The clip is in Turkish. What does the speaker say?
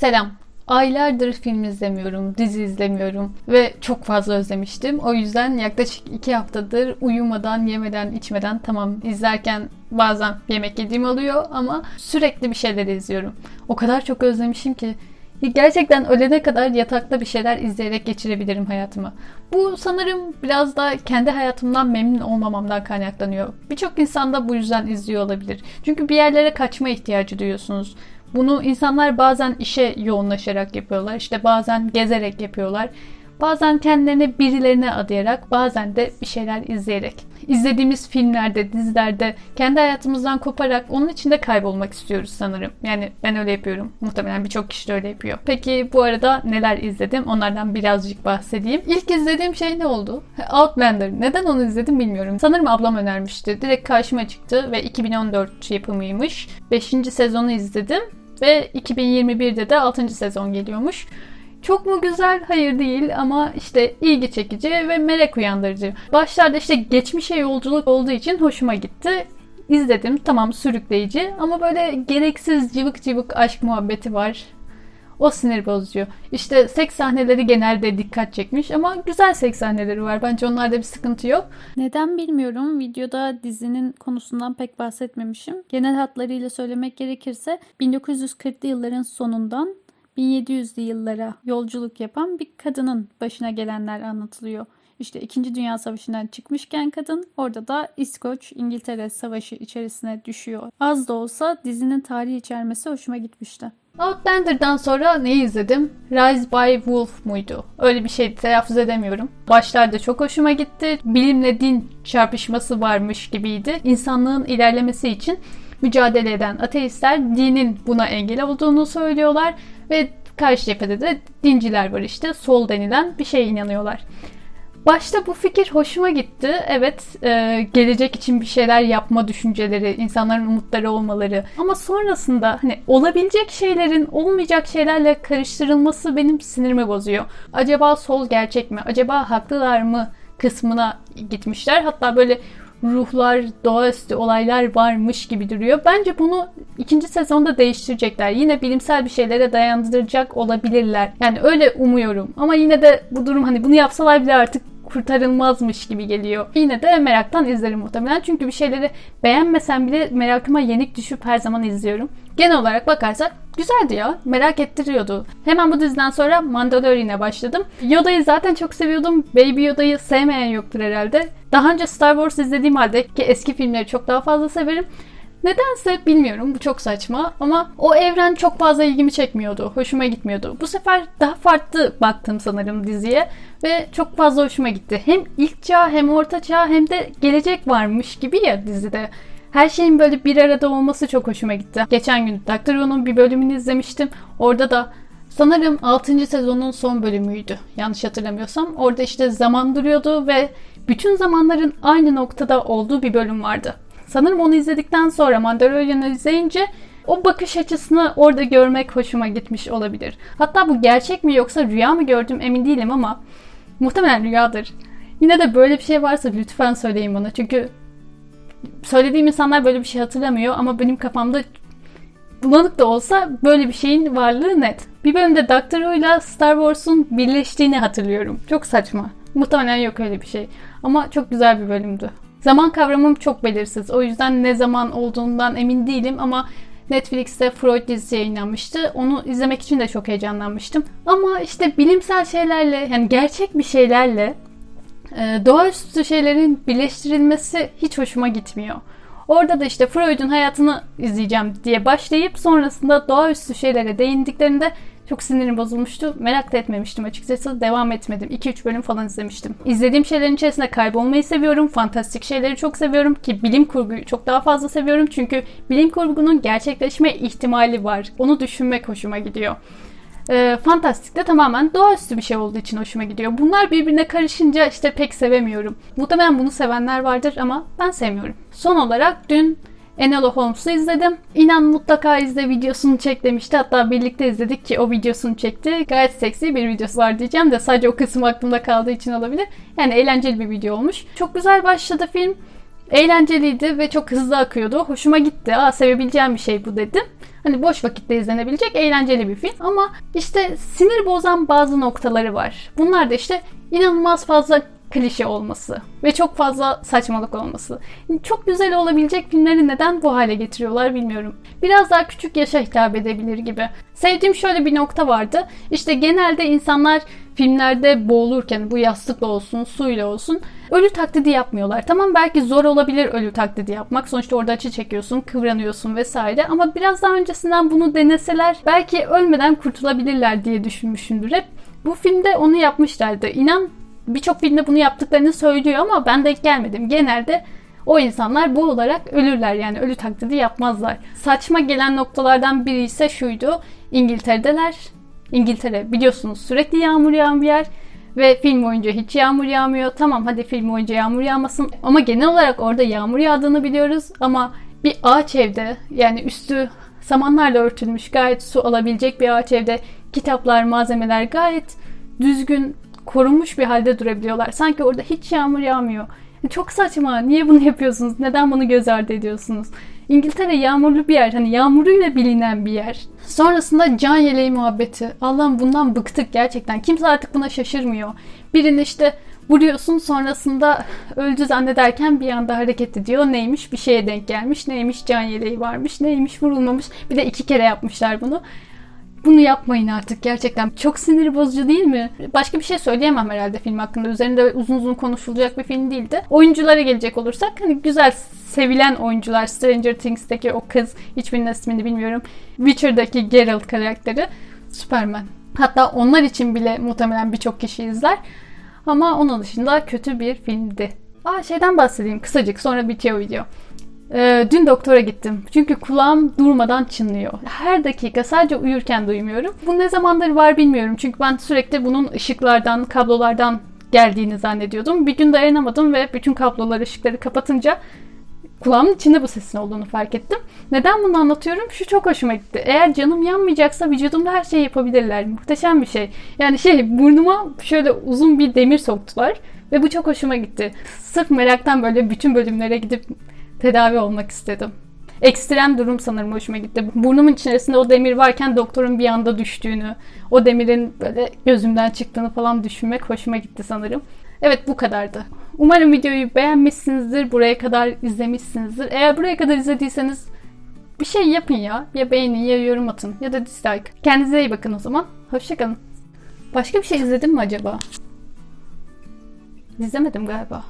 Selam. Aylardır film izlemiyorum, dizi izlemiyorum ve çok fazla özlemiştim. O yüzden yaklaşık iki haftadır uyumadan, yemeden, içmeden tamam izlerken bazen yemek yediğim oluyor ama sürekli bir şeyler izliyorum. O kadar çok özlemişim ki Gerçekten ölene kadar yatakta bir şeyler izleyerek geçirebilirim hayatımı. Bu sanırım biraz da kendi hayatımdan memnun olmamamdan kaynaklanıyor. Birçok insan da bu yüzden izliyor olabilir. Çünkü bir yerlere kaçma ihtiyacı duyuyorsunuz. Bunu insanlar bazen işe yoğunlaşarak yapıyorlar. İşte bazen gezerek yapıyorlar. Bazen kendilerini birilerine adayarak, bazen de bir şeyler izleyerek. İzlediğimiz filmlerde, dizilerde kendi hayatımızdan koparak onun içinde kaybolmak istiyoruz sanırım. Yani ben öyle yapıyorum. Muhtemelen birçok kişi de öyle yapıyor. Peki bu arada neler izledim? Onlardan birazcık bahsedeyim. İlk izlediğim şey ne oldu? Outlander. Neden onu izledim bilmiyorum. Sanırım ablam önermişti. Direkt karşıma çıktı ve 2014 yapımıymış. 5. sezonu izledim ve 2021'de de 6. sezon geliyormuş. Çok mu güzel? Hayır değil ama işte ilgi çekici ve merak uyandırıcı. Başlarda işte geçmişe yolculuk olduğu için hoşuma gitti. İzledim. Tamam sürükleyici ama böyle gereksiz cıvık cıvık aşk muhabbeti var. O sinir bozucu. İşte seks sahneleri genelde dikkat çekmiş ama güzel seks sahneleri var. Bence onlarda bir sıkıntı yok. Neden bilmiyorum. Videoda dizinin konusundan pek bahsetmemişim. Genel hatlarıyla söylemek gerekirse 1940'lı yılların sonundan 1700'lü yıllara yolculuk yapan bir kadının başına gelenler anlatılıyor. İşte 2. Dünya Savaşı'ndan çıkmışken kadın orada da İskoç İngiltere Savaşı içerisine düşüyor. Az da olsa dizinin tarihi içermesi hoşuma gitmişti. Outlander'dan sonra ne izledim? Rise by Wolf muydu? Öyle bir şeydi telaffuz edemiyorum. Başlarda çok hoşuma gitti. Bilimle din çarpışması varmış gibiydi. İnsanlığın ilerlemesi için mücadele eden ateistler dinin buna engel olduğunu söylüyorlar ve karşı cephede de dinciler var işte sol denilen bir şeye inanıyorlar. Başta bu fikir hoşuma gitti. Evet, e, gelecek için bir şeyler yapma düşünceleri, insanların umutları olmaları. Ama sonrasında hani olabilecek şeylerin olmayacak şeylerle karıştırılması benim sinirimi bozuyor. Acaba sol gerçek mi? Acaba haklılar mı kısmına gitmişler. Hatta böyle ruhlar, doğaüstü olaylar varmış gibi duruyor. Bence bunu ikinci sezonda değiştirecekler. Yine bilimsel bir şeylere dayandıracak olabilirler. Yani öyle umuyorum. Ama yine de bu durum hani bunu yapsalar bile artık kurtarılmazmış gibi geliyor. Yine de meraktan izlerim muhtemelen. Çünkü bir şeyleri beğenmesem bile merakıma yenik düşüp her zaman izliyorum. Genel olarak bakarsak güzeldi ya. Merak ettiriyordu. Hemen bu diziden sonra Mandalorian'e başladım. Yoda'yı zaten çok seviyordum. Baby Yoda'yı sevmeyen yoktur herhalde. Daha önce Star Wars izlediğim halde ki eski filmleri çok daha fazla severim. Nedense bilmiyorum bu çok saçma ama o evren çok fazla ilgimi çekmiyordu. Hoşuma gitmiyordu. Bu sefer daha farklı baktım sanırım diziye ve çok fazla hoşuma gitti. Hem ilk çağ hem orta çağ hem de gelecek varmış gibi ya dizide. Her şeyin böyle bir arada olması çok hoşuma gitti. Geçen gün Doctor Who'nun bir bölümünü izlemiştim. Orada da sanırım 6. sezonun son bölümüydü. Yanlış hatırlamıyorsam. Orada işte zaman duruyordu ve bütün zamanların aynı noktada olduğu bir bölüm vardı. Sanırım onu izledikten sonra Mandalorian'ı izleyince o bakış açısını orada görmek hoşuma gitmiş olabilir. Hatta bu gerçek mi yoksa rüya mı gördüm emin değilim ama muhtemelen rüyadır. Yine de böyle bir şey varsa lütfen söyleyin bana. Çünkü söylediğim insanlar böyle bir şey hatırlamıyor ama benim kafamda bulanık da olsa böyle bir şeyin varlığı net. Bir bölümde Doctor Who ile Star Wars'un birleştiğini hatırlıyorum. Çok saçma. Muhtemelen yok öyle bir şey. Ama çok güzel bir bölümdü. Zaman kavramım çok belirsiz. O yüzden ne zaman olduğundan emin değilim ama Netflix'te Freud dizisi yayınlanmıştı. Onu izlemek için de çok heyecanlanmıştım. Ama işte bilimsel şeylerle yani gerçek bir şeylerle e, doğaüstü şeylerin birleştirilmesi hiç hoşuma gitmiyor. Orada da işte Freud'un hayatını izleyeceğim diye başlayıp sonrasında doğaüstü şeylere değindiklerinde çok sinirim bozulmuştu. Merak da etmemiştim açıkçası. Devam etmedim. 2-3 bölüm falan izlemiştim. İzlediğim şeylerin içerisinde kaybolmayı seviyorum. Fantastik şeyleri çok seviyorum ki bilim kurguyu çok daha fazla seviyorum. Çünkü bilim kurgunun gerçekleşme ihtimali var. Onu düşünmek hoşuma gidiyor. E, fantastik de tamamen doğaüstü bir şey olduğu için hoşuma gidiyor. Bunlar birbirine karışınca işte pek sevemiyorum. Muhtemelen bunu sevenler vardır ama ben sevmiyorum. Son olarak dün Enola Holmes'u izledim. İnan mutlaka izle videosunu çek demişti. Hatta birlikte izledik ki o videosunu çekti. Gayet seksi bir videosu var diyeceğim de sadece o kısım aklımda kaldığı için olabilir. Yani eğlenceli bir video olmuş. Çok güzel başladı film. Eğlenceliydi ve çok hızlı akıyordu. Hoşuma gitti. Aa sevebileceğim bir şey bu dedim. Hani boş vakitte izlenebilecek eğlenceli bir film ama işte sinir bozan bazı noktaları var. Bunlar da işte inanılmaz fazla klişe olması ve çok fazla saçmalık olması. Çok güzel olabilecek filmleri neden bu hale getiriyorlar bilmiyorum. Biraz daha küçük yaşa hitap edebilir gibi. Sevdiğim şöyle bir nokta vardı. İşte genelde insanlar filmlerde boğulurken bu yastıkla olsun, suyla olsun ölü taklidi yapmıyorlar. Tamam belki zor olabilir ölü taklidi yapmak. Sonuçta orada acı çekiyorsun, kıvranıyorsun vesaire. Ama biraz daha öncesinden bunu deneseler belki ölmeden kurtulabilirler diye düşünmüşümdür hep. Bu filmde onu yapmışlardı. İnan birçok filmde bunu yaptıklarını söylüyor ama ben denk gelmedim. Genelde o insanlar bu olarak ölürler yani ölü taklidi yapmazlar. Saçma gelen noktalardan biri ise şuydu. İngiltere'deler. İngiltere biliyorsunuz sürekli yağmur yağan bir yer ve film boyunca hiç yağmur yağmıyor. Tamam hadi film boyunca yağmur yağmasın ama genel olarak orada yağmur yağdığını biliyoruz ama bir ağaç evde yani üstü samanlarla örtülmüş gayet su alabilecek bir ağaç evde kitaplar, malzemeler gayet düzgün korunmuş bir halde durabiliyorlar. Sanki orada hiç yağmur yağmıyor. Çok saçma. Niye bunu yapıyorsunuz? Neden bunu göz ardı ediyorsunuz? İngiltere yağmurlu bir yer. Hani yağmuruyla bilinen bir yer. Sonrasında can yeleği muhabbeti. Allah'ım bundan bıktık gerçekten. Kimse artık buna şaşırmıyor. Birini işte vuruyorsun sonrasında öldü zannederken bir anda hareket ediyor. Neymiş? Bir şeye denk gelmiş. Neymiş? Can yeleği varmış. Neymiş? Vurulmamış. Bir de iki kere yapmışlar bunu. Bunu yapmayın artık gerçekten. Çok sinir bozucu değil mi? Başka bir şey söyleyemem herhalde film hakkında. Üzerinde uzun uzun konuşulacak bir film değildi. Oyunculara gelecek olursak hani güzel sevilen oyuncular. Stranger Things'teki o kız hiçbirinin ismini bilmiyorum. Witcher'daki Geralt karakteri Superman. Hatta onlar için bile muhtemelen birçok kişi izler. Ama onun dışında kötü bir filmdi. Aa şeyden bahsedeyim kısacık sonra bitiyor video. Ee, dün doktora gittim. Çünkü kulağım durmadan çınlıyor. Her dakika sadece uyurken duymuyorum. Bu ne zamandır var bilmiyorum. Çünkü ben sürekli bunun ışıklardan, kablolardan geldiğini zannediyordum. Bir gün dayanamadım ve bütün kablolar, ışıkları kapatınca kulağımın içinde bu sesin olduğunu fark ettim. Neden bunu anlatıyorum? Şu çok hoşuma gitti. Eğer canım yanmayacaksa vücudumda her şeyi yapabilirler. Muhteşem bir şey. Yani şey burnuma şöyle uzun bir demir soktular ve bu çok hoşuma gitti. Sırf meraktan böyle bütün bölümlere gidip tedavi olmak istedim. Ekstrem durum sanırım hoşuma gitti. Burnumun içerisinde o demir varken doktorun bir anda düştüğünü, o demirin böyle gözümden çıktığını falan düşünmek hoşuma gitti sanırım. Evet bu kadardı. Umarım videoyu beğenmişsinizdir, buraya kadar izlemişsinizdir. Eğer buraya kadar izlediyseniz bir şey yapın ya. Ya beğenin ya yorum atın ya da dislike. Kendinize iyi bakın o zaman. Hoşçakalın. Başka bir şey izledim mi acaba? İzlemedim galiba.